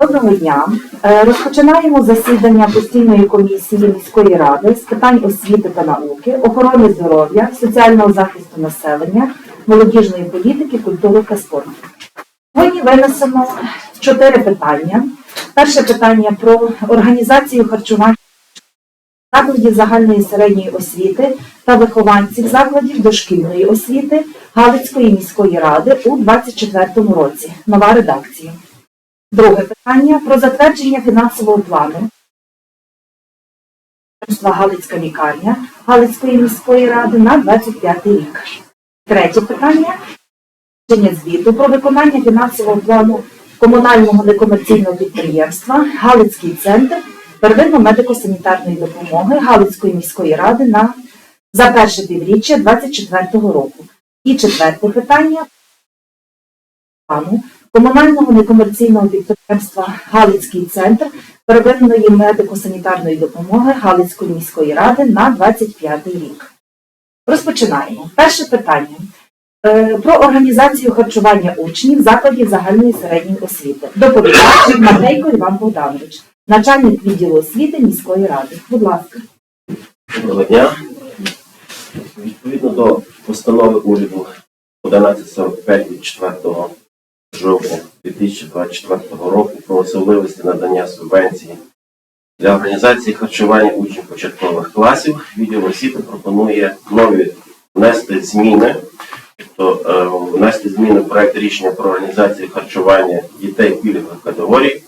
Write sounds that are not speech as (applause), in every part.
Доброго дня. Е, Розпочинаємо засідання постійної комісії міської ради з питань освіти та науки, охорони здоров'я, соціального захисту населення, молодіжної політики, культури та спорту. Сьогодні винесено чотири питання. Перше питання про організацію харчування закладів загальної середньої освіти та вихованців закладів дошкільної освіти Галицької міської ради у 2024 році. Нова редакція. Друге питання про затвердження фінансового плану. Галицька лікарня Галицької міської ради на 25 рік. Третє питання звіту про виконання фінансового плану комунального некомерційного підприємства Галицький центр первинно медико-санітарної допомоги Галицької міської ради на за перше півріччя 2024 року. І четверте питання плану комунального некомерційного підприємства Галицький центр первинної медико-санітарної допомоги Галицької міської ради на 25 рік. Розпочинаємо. Перше питання. Е, Про організацію харчування учнів закладів загальної середньої освіти. Доповідач Матейко Іван Богданович, начальник відділу освіти міської ради. Будь ласка. Доброго дня. Відповідно до постанови уряду 1145 від 4 жовтня 2024 року про особливості надання субвенції. Для організації харчування учнів початкових класів, відділ освіти пропонує нові внести зміни, тобто е, внести зміни в проект рішення про організацію харчування дітей пільгових категорій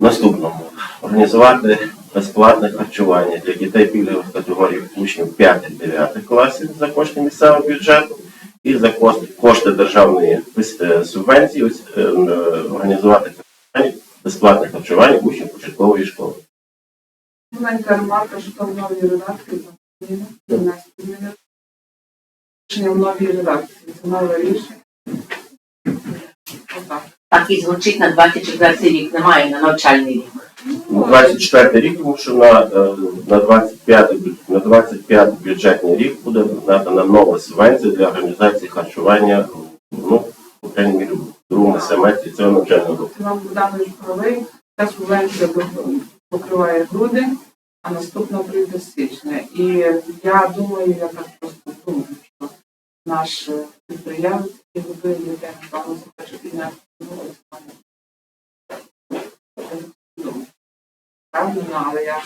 Наступному. Організувати безплатне харчування для дітей пільгових категорій учнів 5-9 класів за кошти місцевого бюджету і за кошти, державної е, субвенції е, е, організувати безплатне харчування учнів початкової школи. Маленька ремарка, що там нові редакції там зміни, 17 зміни. Рішення в новій редакції. Це нове рішення. Так і звучить на 24 рік, немає на навчальний рік. На 24 рік, тому що на, е, на 25 на 25 бюджетний рік буде надана нова субвенція для організації харчування, ну, по крайній мірі, в другому семестрі цього навчального року. Іван Богданович правий, ця субвенція покриває грудень, а наступна прийде січня. І я думаю, я так просто думаю, наш е, підприємець, який готує дітей, напевно, захоче підняти ціну, ось там. Ну, Правильно, але я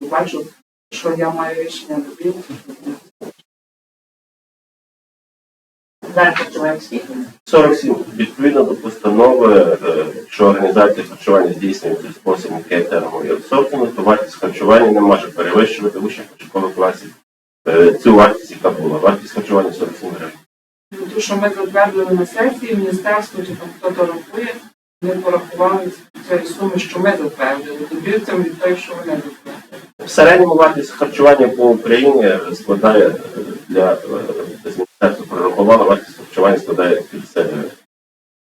бачу, що я маю рішення добів. Зараз харчуємо скільки? 47. Відповідно до постанови, е, якщо організація харчування здійснюється в спосіб кейтерингу і аутсорсингу, то вартість харчування не може перевищувати учнів початкових класів. Е, Цю вартість, яка була. Вартість харчування 47 гривень. Ну, Тому що ми затвердили на сесії, міністерство чи там хто-то рахує, ми порахували з цієї суми, що ми затвердили. Добівцям від того, що вони затвердили. В середньому вартість харчування по Україні складає е, для е, десь міністерство прорахувало, вартість харчування складає 50 гривень.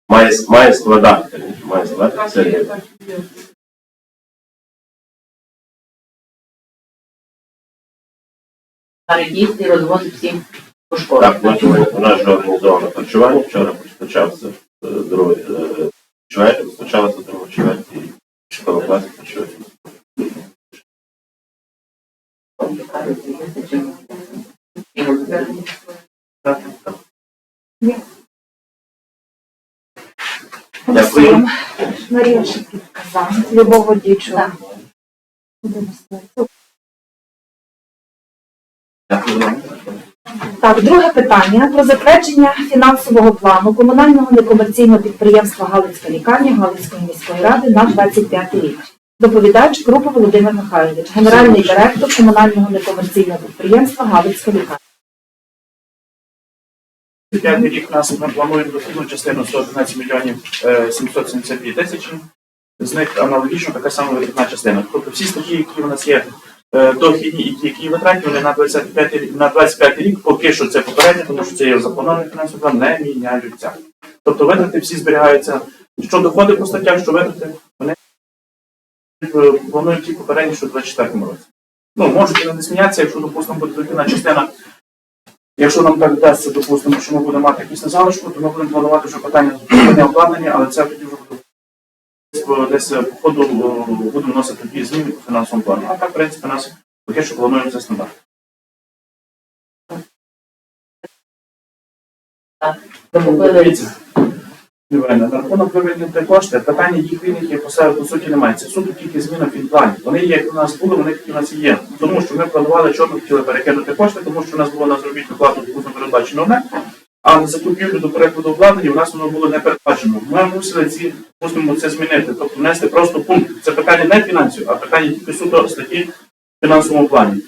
Має, має складати, має складати Переїзд і розвозить всім по школах. Так, бачимо, у нас вже організовано харчування. Вчора розпочався е, другий е, чверть, розпочалося другий чверть і школа класу почує. Так, так. Марія Шепітка. Любов Водічова. Дякую вам. Так, друге питання про затвердження фінансового плану комунального некомерційного підприємства Галицька лікарня Галицької міської ради на 25 рік. Доповідач група Володимир Михайлович, генеральний директор комунального некомерційного підприємства Галицька лікарня. П'ятий рік нас ми плануємо дохідну частину 111 мільйонів е, 772 тисячі. З них аналогічно така сама вихідна частина. Тобто всі статті, які у нас є е, дохідні і ті, які вони на 25 рік, на 25 рік поки що це попередньо, тому що це є запланований фінансовий план, не міняються. Тобто витрати всі зберігаються. Що доходи по статтях, що витрати, вони е, планують ті попередні, що в 24 році. Ну, можуть вони не змінятися, якщо, допустимо, буде дохідна частина Якщо нам так вдасться, допустимо, що ми будемо мати якісь на залишку, то ми будемо планувати вже питання обладнання, але це тоді вже буде десь е, по ходу е, будемо вносити дві зміни по фінансовому плану. А так, в принципі, нас поки що плануємо це стандарт. Дивіться, на рахунок виведення кошти, питання їх виників по себе по суті немає. Це суто тільки зміна фінпланів. Вони є, як у нас були, вони як у нас і є. Тому що ми планували, що ми хотіли перекинути кошти, тому що у нас було на заробітну плату допустимо, передбачено одне, а на закупівлю до перекладу обладнання у нас воно було не передбачено. Ми мусили ці мусимо це змінити, тобто внести просто пункт. Це питання не фінансів, а питання тільки суто статті в фінансовому плані.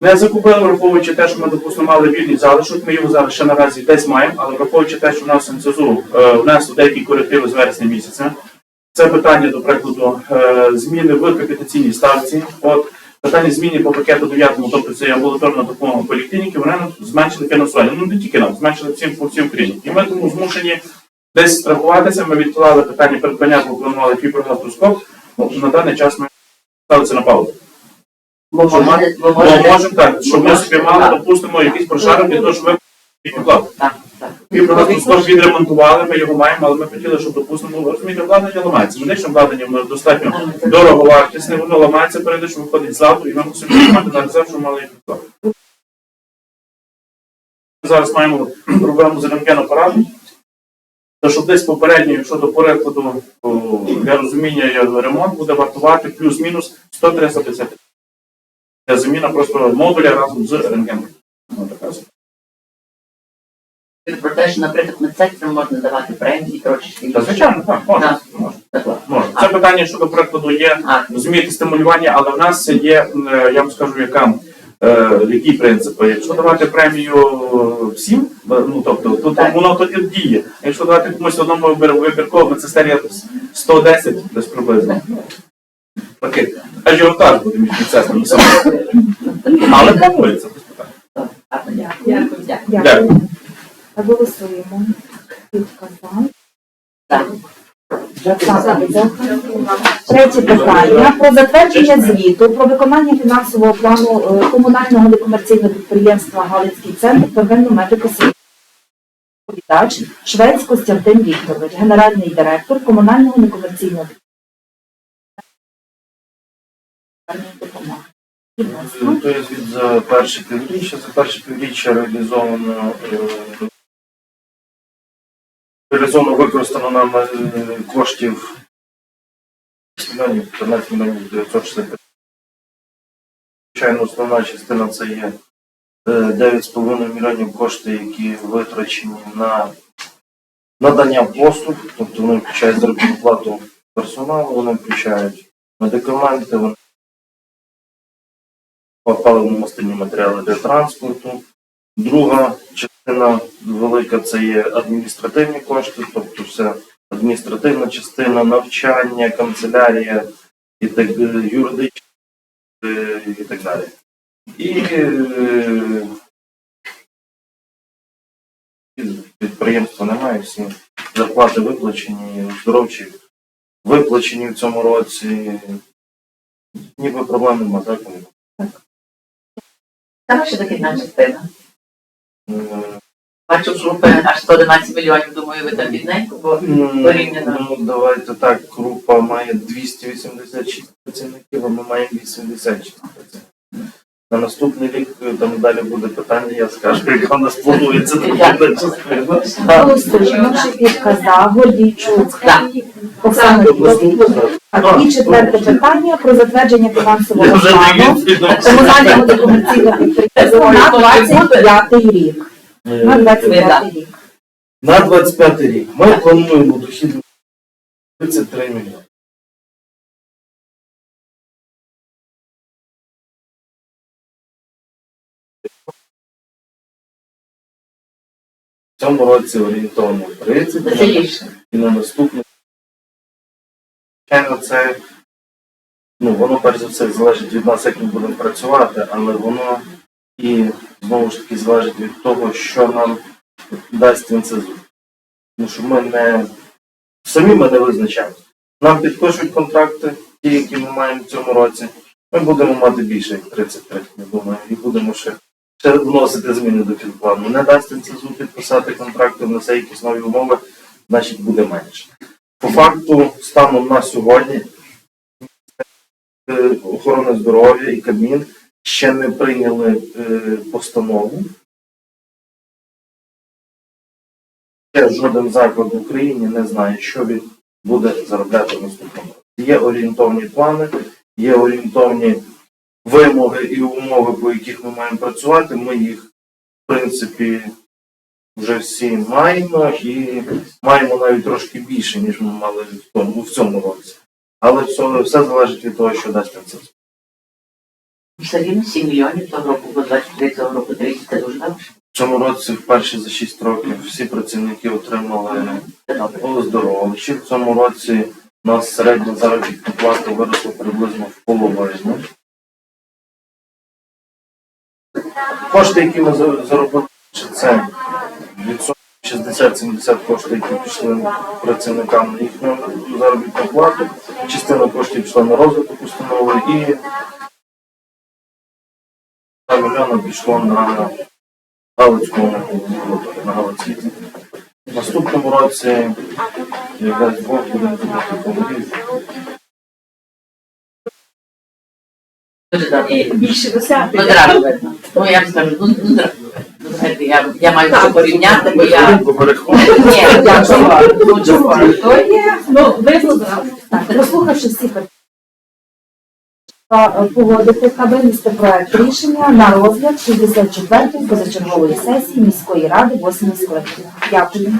Не закупили, враховуючи те, що ми, допустимо, мали вільний залишок, ми його зараз ще наразі десь маємо, але враховуючи те, що в нас НСЗУ е, внесло деякі корективи з вересня місяця, це питання, до прикладу, е, зміни в капітаційній ставці, от питання зміни по пакету 9, тобто це амбулаторна допомога поліклініки, вони нам зменшили фінансування. Ну не тільки нам, зменшили всім по всім Україні. І ми тому змушені десь страхуватися. Ми відклали питання придбання, бо планували фіброгастроскоп. Ну, на даний час ми ставили це на паузу. Бо можемо так, щоб ми собі мали, допустимо, для того, щоб ми підклали. Так, так. Фіброгастроскоп відремонтували, ми його маємо, але ми хотіли, щоб, допустимо, розумієте, обладнання ламається. Медичне обладнання воно достатньо дорого вартісне, воно ламається, періодично виходить з ладу, і ми мусимо мати на резерв, щоб мали їх. Зараз маємо проблему з рентген-апаратом. То щоб десь попередньо, якщо до перекладу для розуміння ремонт буде вартувати плюс-мінус 100-350. Це заміна просто модуля разом з рентгеном. Про те, що, наприклад, медсестрам можна давати премії трошечки. Та, звичайно, так, можна. Так. можна, Так. можна. Це питання щодо прикладу є, А, розумієте, стимулювання, але в нас є, е, я вам скажу, яка. е, Які принципи? Якщо давати премію всім, е, ну тобто тут Так. воно то і діє. Якщо давати комусь одному вибір- вибірково, медсестері 110 десь приблизно. Такий ажіотаж буде між медсестрами саме. (laughs) Але планується. дякую. Дякую. Дякую. Голосуємо. Підказав. Так. Третє питання про затвердження звіту про виконання фінансового плану е, комунального некомерційного підприємства Галицький центр первинно медико Відповідач Швець Костянтин Вікторович, генеральний директор комунального некомерційного підприємства. Будь ласка. То є звіт за перше півріччя. За перше півріччя реалізовано е, реалізовано використано нам е, коштів 10 мільйонів 14 мільйонів 965. Звичайно, основна частина це є е, 9,5 мільйонів коштів, які витрачені на надання послуг, тобто вони включають заробітну плату персоналу, вони включають медикаменти, вони паливно-мастильні матеріали для транспорту. Друга частина велика це є адміністративні кошти, тобто все адміністративна частина, навчання, канцелярія і так е, юридична е, і так далі. І е, підприємства немає, всі зарплати виплачені, оздоровчі виплачені в цьому році. Ніби проблем немає, так? Там ще дохідна частина. Бачу, групи аж 111 мільйонів, думаю, ви там бідненько, бо Порівняно. Ну, давайте так, група має 286 працівників, а ми маємо 86 працівників. На наступний рік е, там далі буде питання, я скажу, яка у нас планується дохідна частина. Голосуємо. Шипітка Гордійчук, Оксана І четверте питання про затвердження фінансового вже плану комунального некомерційного підприємства на 25 рік. На Е, 25 рік. На 25 рік ми плануємо дохід 33 мільйони. Цьому році орієнтовно 30 веселіше. і на наступний. Звичайно, це ну, воно перш за все залежить від нас, як ми будемо працювати, але воно і знову ж таки залежить від того, що нам дасть НСЗУ. Тому що ми не самі ми не визначаємо. Нам підпишуть контракти, ті, які ми маємо в цьому році. Ми будемо мати більше, як 33, я думаю, і будемо ще, ще вносити зміни до фінплану. Не дасть НСЗУ підписати контракти, внесе якісь нові умови, значить буде менше. По факту, станом на сьогодні, е, охорона здоров'я і Кабмін ще не прийняли е, постанову. Жоден заклад в Україні не знає, що він буде заробляти в наступному. Є орієнтовні плани, є орієнтовні вимоги і умови, по яких ми маємо працювати. Ми їх, в принципі, вже всі маємо і маємо навіть трошки більше, ніж ми мали в тому в цьому році. Але все, все залежить від того, що дасть це. Все 7 мільйонів того року, бо 23 року 30, це дуже добре. В цьому році, вперше за 6 років, всі працівники отримали Це оздоровлення. В цьому році у нас середня заробітна плата виросла приблизно в половину. Кошти, які ми за- заробили, чи це відсоток 60-70 коштів, які пішли працівникам на їхню заробітну плату. Частина коштів пішла на розвиток установи і 2 мільйона пішло на Галицькому на Галицькій. В наступному році, як дасть Бог, пологів. І більше Ну, видно. Ну, я вам скажу, ну, ну. Ну, знаєте, я, я маю що порівняти, бо я... Хвилинку переходимо. Ні, я чого? Ну, чого? То є, ну, видно. Так, послухавши всі питання, та, е, погодити та винести проект рішення на розгляд 64-ї позачергової сесії міської ради 8 скликання. Дякую.